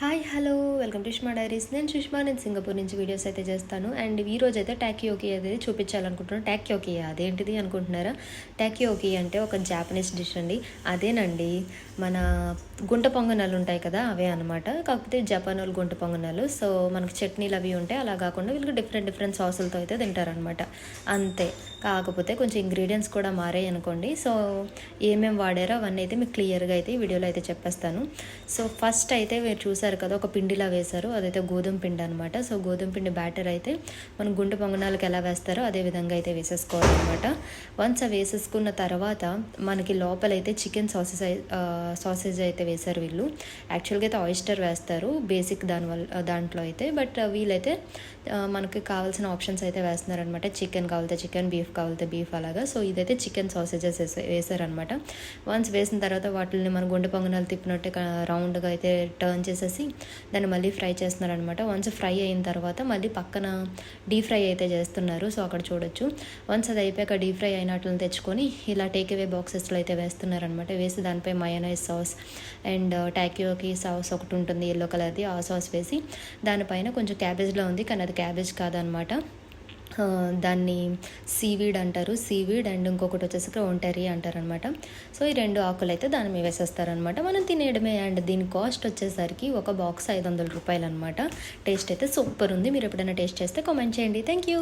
Hi hello. Welcome to Sushma diaries. నేను సుష్మా నేను Singapore నుంచి వీడియోస్ అయితే చేస్తాను. అండ్ ఈ రోజు అయితే టాక్యోకి అనేది చూపించాలనుకుంటున్నాను. టాక్యోకి అదేంటిది అనుకుంటున్నారా? టాక్యోకి అంటే ఒక జాపనీస్ డిష్ అండి. అదేనండి మన గుంట పొంగనాలు ఉంటాయి కదా అవే అనమాట కాకపోతే జపాన్ వాళ్ళు గుంట పొంగనాలు. సో మనకు చట్నీలు అవి ఉంటాయి అలా కాకుండా వీళ్ళకి డిఫరెంట్ డిఫరెంట్ సాసులతో అయితే తింటారనమాట అంతే. కాకపోతే కొంచెం ఇంగ్రీడియంట్స్ కూడా మారాయి అనుకోండి. సో ఏమేమి వాడారో అవన్నీ అయితే మీకు క్లియర్గా అయితే ఈ వీడియోలో అయితే చెప్పేస్తాను. సో ఫస్ట్ అయితే మీరు చూసారు కదా ఒక పిండిలా వేశారు. అదైతే గోధుమ పిండి అనమాట సో గోధుమ పిండి బ్యాటర్ అయితే మనం గుండు పొంగనాలకు ఎలా వేస్తారో అదే విధంగా అయితే వేసేసుకోవాలి అనమాట వన్స్ అవి వేసేసుకున్న తర్వాత మనకి లోపలైతే చికెన్ సాసెస్ సాసేజ్ అయితే వేశారు వీళ్ళు. యాక్చువల్గా అయితే ఆయిస్టర్ వేస్తారు బేసిక్ దానివల్ల దాంట్లో అయితే. బట్ వీళ్ళైతే మనకి కావాల్సిన ఆప్షన్స్ అయితే వేస్తున్నారనమాట చికెన్ కావాలితే చికెన్ బీఫ్ కావాలితే బీఫ్ అలాగా. సో ఇదైతే చికెన్ సాసేజెస్ వేసారనమాట వన్స్ వేసిన తర్వాత వాటిని మన గుండె పొంగనాలు తిప్పినట్టు రౌండ్గా అయితే టర్న్ చేసేసి దాన్ని మళ్ళీ ఫ్రై చేస్తున్నారనమాట. వన్స్ ఫ్రై అయిన తర్వాత మళ్ళీ పక్కన డీప్ ఫ్రై అయితే చేస్తున్నారు. సో అక్కడ చూడొచ్చు. వన్స్ అది అయిపోయాక డీప్ ఫ్రై అయినట్లను తెచ్చుకొని ఇలా టేక్ అవే బాక్సెస్లో అయితే వేస్తున్నారనమాట. వేసి దానిపై mayonnaise sauce and uh, takoyaki sauce ఒకటి ఉంటుంది ఎల్లో కలర్ది ఆ సాస్ వేసి దానిపైన కొంచెం క్యాబేజ్లో ఉంది. కానీ అది క్యాబేజ్ కాదనమాట. దాన్ని సీవీడ్ అంటారు. సీవీడ్ అండ్ ఇంకొకటి వచ్చేసి ఒంటరి అంటారు అనమాట సో ఈ రెండు ఆకులు అయితే దాని మీద వేసేస్తారనమాట మనం తినేయడమే అండ్ దీని కాస్ట్ వచ్చేసరికి ఒక బాక్స్ ఐదు వందల రూపాయలు అనమాట టేస్ట్ అయితే సూపర్ ఉంది. మీరు ఎప్పుడైనా టేస్ట్ చేస్తే కామెంట్ చేయండి. Thank you